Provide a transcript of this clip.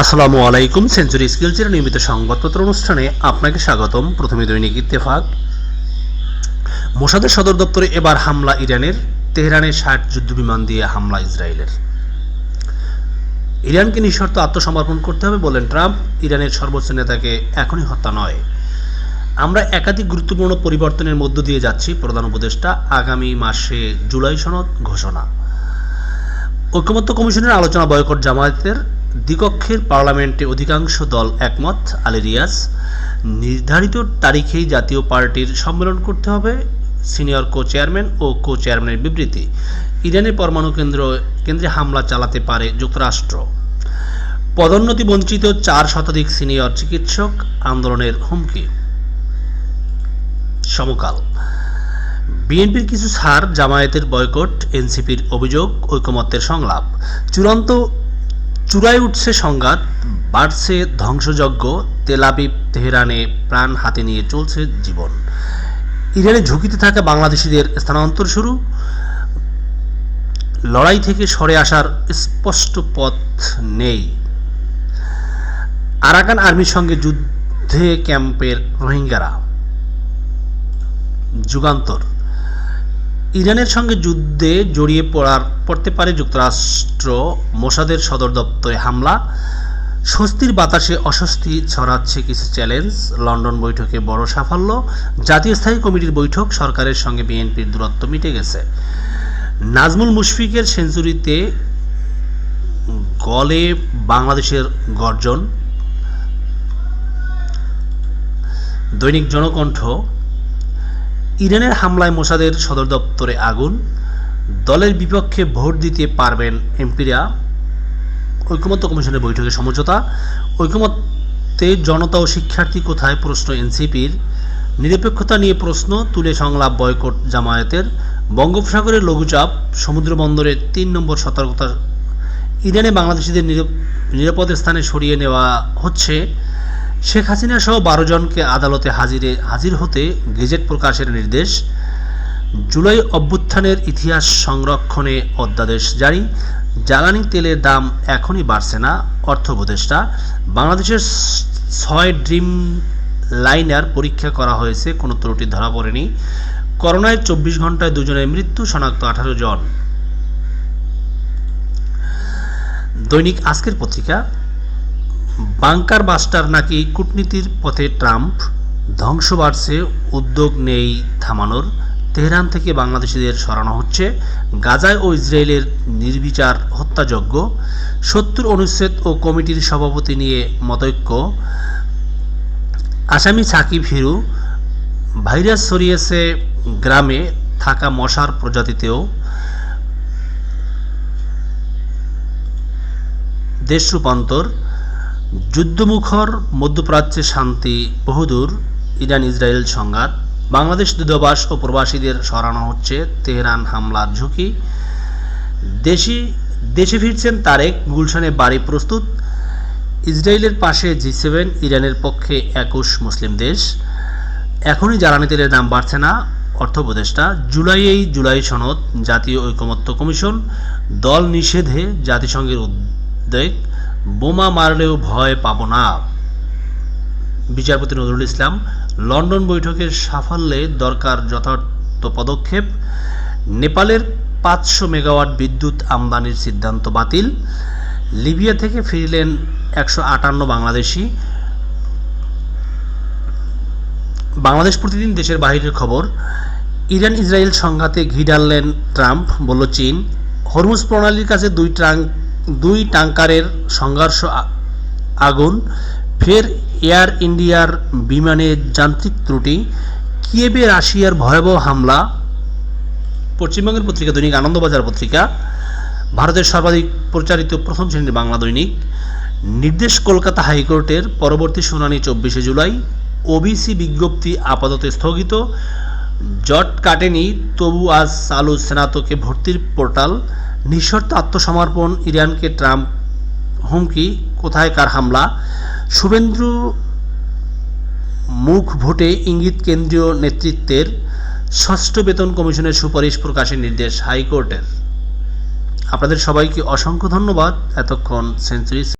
আসসালামু আলাইকুম সেঞ্চুরি স্কিলসের নিয়মিত সংবাদপত্র অনুষ্ঠানে আপনাকে স্বাগতম। প্রথমে দৈনিক ইত্তেফাক। মোসাদের সদর দপ্তরে এবার হামলা ইরানের। তেহরানের ষাট যুদ্ধবিমান দিয়ে হামলা ইসরায়েলের। ইরানকে নিঃশর্ত আত্মসমর্পণ করতে হবে বলেন ট্রাম্প। ইরানের সর্বোচ্চ নেতাকে এখনই হত্যা নয়। আমরা একাধিক গুরুত্বপূর্ণ পরিবর্তনের মধ্য দিয়ে যাচ্ছি, প্রধান উপদেষ্টা। আগামী মাসে জুলাই সনদ ঘোষণা। ঐকমত্য কমিশনের আলোচনা বয়কট জামায়াতের। দ্বিকক্ষের পার্লামেন্টে অধিকাংশ দল একমত। আলী রিয়াজ, নির্ধারিত তারিখেই জাতীয় পার্টির সম্মেলন করতে হবে। সিনিয়র কো চেয়ারম্যান ও কো চেয়ারম্যানের বিবৃতি। ইরানের পরমাণু কেন্দ্র, কেন্দ্রে হামলা চালাতে পারে যুক্তরাষ্ট্র। পদোন্নতি বঞ্চিত চার শতাধিক সিনিয়র চিকিৎসক আন্দোলনের হুমকি। সমকাল। বিএনপির কিছু সার জামায়াতের বয়কট, এনসিপির অভিযোগ, ঐকমত্যের সংলাপ। চূড়ান্ত চূড়ায় উঠছে সংঘাত, বাড়ছে ধ্বংসযজ্ঞ তেলাবিব তেহরানে প্রাণ হাতে নিয়ে চলছে জীবন। ইরানে ঝুঁকিতে থাকা বাংলাদেশিদের স্থানান্তর শুরু। লড়াই থেকে সরে আসার স্পষ্ট পথ নেই। আরাকান আর্মির সঙ্গে যুদ্ধে ক্যাম্পের রোহিঙ্গারা। যুগান্তর। ইরানের সঙ্গে যুদ্ধে জড়িয়ে পড়ার, পড়তে পারে যুক্তরাষ্ট্র, মোসাদের সদর দপ্তরে হামলা। স্বস্তির বাতাসে অস্বস্তি ছড়াচ্ছে কিছু চ্যালেঞ্জ। লন্ডন বৈঠকে বড় সাফল্য। জাতীয় স্থায়ী কমিটির বৈঠক সরকারের সঙ্গে বিএনপির দূরত্ব মিটে গেছে। নাজমুল মুশফিকের সেঞ্চুরিতে গলে বাংলাদেশের গর্জন। দৈনিক জনকণ্ঠ ইরানের হামলায় মোসাদের সদর দপ্তরে আগুন। দলের বিপক্ষে ভোট দিতে পারবেন এমপিরা। ঐকমত্য কমিশনের বৈঠকে সমঝোতা। ঐকমত্যে জনতা ও শিক্ষার্থী কোথায়? প্রশ্ন এনসিপির। নিরপেক্ষতা নিয়ে প্রশ্ন তুলে সংলাপ বয়কট জামায়াতের। বঙ্গোপসাগরের লঘুচাপ সমুদ্র বন্দরে তিন নম্বর সতর্কতা। ইরানে বাংলাদেশিদের নিরাপ- নিরাপদ স্থানে সরিয়ে নেওয়া হচ্ছে। শেখ হাসিনা সহ বারো জনকে আদালতে হাজিরে, হাজির হতে গেজেট প্রকাশের নির্দেশ। জুলাই অভ্যুত্থানের ইতিহাস সংরক্ষণে অধ্যাদেশ জারি। জ্বালানি তেলের দাম এখনই বাড়ছে না, অর্থ উপদেষ্টা। বাংলাদেশের ছয় ড্রিম লাইনার পরীক্ষা করা হয়েছে, কোনো ত্রুটি ধরা পড়েনি। করোনায় চব্বিশ ঘন্টায় দুজনের মৃত্যু, শনাক্ত আঠারো জন। দৈনিক আজকের পত্রিকা বাংকার বাস্টার নাকি কূটনীতির পথে ট্রাম্প? ধ্বংস বাড়ছে, উদ্যোগ নেই থামানোর। তেহরান থেকে বাংলাদেশিদের সরানো হচ্ছে। গাজায় ও ইসরায়েলের নির্বিচার হত্যাযজ্ঞ। সত্তর অনুচ্ছেদ ও কমিটির সভাপতি নিয়ে মতৈক্য। আসামি সাকিব হিরু, ভাইরাস ছড়িয়েছে গ্রামে, থাকা মশার প্রজাতিতেও। দেশ রূপান্তর যুদ্ধমুখর মধ্যপ্রাচ্যে শান্তি বহুদূর ইরান ইসরায়েল সংঘাত, বাংলাদেশ দূতাবাস ও প্রবাসীদের সরানো হচ্ছে তেহরান হামলার ঝুঁকি। দেশি, দেশে ফিরছেন তারেক, গুলশানে বাড়ি প্রস্তুত। ইসরায়েলের পাশে জি সেভেন, ইরানের পক্ষে একুশ মুসলিম দেশ। এখনই জ্বালানি তেলের দাম বাড়ছে না, অর্থ উপদেষ্টা। জুলাইয়েই জুলাই সনদ, জাতীয় ঐকমত্য কমিশন, দল নিষেধে জাতিসংঘের উদ্বেগ। বোমা মারলেও ভয় পাব না। বিচারপতি নজরুল ইসলাম, লন্ডন বৈঠকের সাফল্যে দরকার যথার্থ পদক্ষেপ। নেপালের পাঁচশো মেগাওয়াট বিদ্যুৎ আমদানির সিদ্ধান্ত বাতিল। লিবিয়া থেকে ফিরলেন একশো আটান্ন বাংলাদেশি। বাংলাদেশ প্রতিদিন দেশের বাইরের খবর ইরান ইসরায়েল সংঘাতে ঘি ঢাললেন ট্রাম্প, বলল চীন। হরমুজ প্রণালীর কাছে দুই ট্রাঙ্ক দুই ট্যাঙ্কারের সংঘর্ষ আগুন, ফের এয়ার ইন্ডিয়ার বিমানের যান্ত্রিক ত্রুটি কিয়েবে রাশিয়ার ভয়াবহ হামলা, পশ্চিমবঙ্গের পত্রিকা দৈনিক, আনন্দবাজার পত্রিকা, ভারতের সর্বাধিক প্রচারিত প্রথম শ্রেণির বাংলা দৈনিক, নির্দেশ কলকাতা হাইকোর্টের পরবর্তী শুনানি চব্বিশে জুলাই, ওবিসি বিজ্ঞপ্তি আপাতত স্থগিত, জট কাটেনি, তবু আজ চালু স্নাতকে ভর্তির পোর্টাল নিঃশর্ত আত্মসমর্পণ ইরানকে ট্রাম্প হুমকি, কোথায় কার হামলা? শুভেন্দু মুখ ভোটে ইঙ্গিত কেন্দ্রীয় নেতৃত্বের ষষ্ঠ বেতন কমিশনের সুপারিশ প্রকাশের নির্দেশ হাইকোর্টের। আপনাদের সবাইকে অসংখ্য ধন্যবাদ। এতক্ষণ সেঞ্চুরি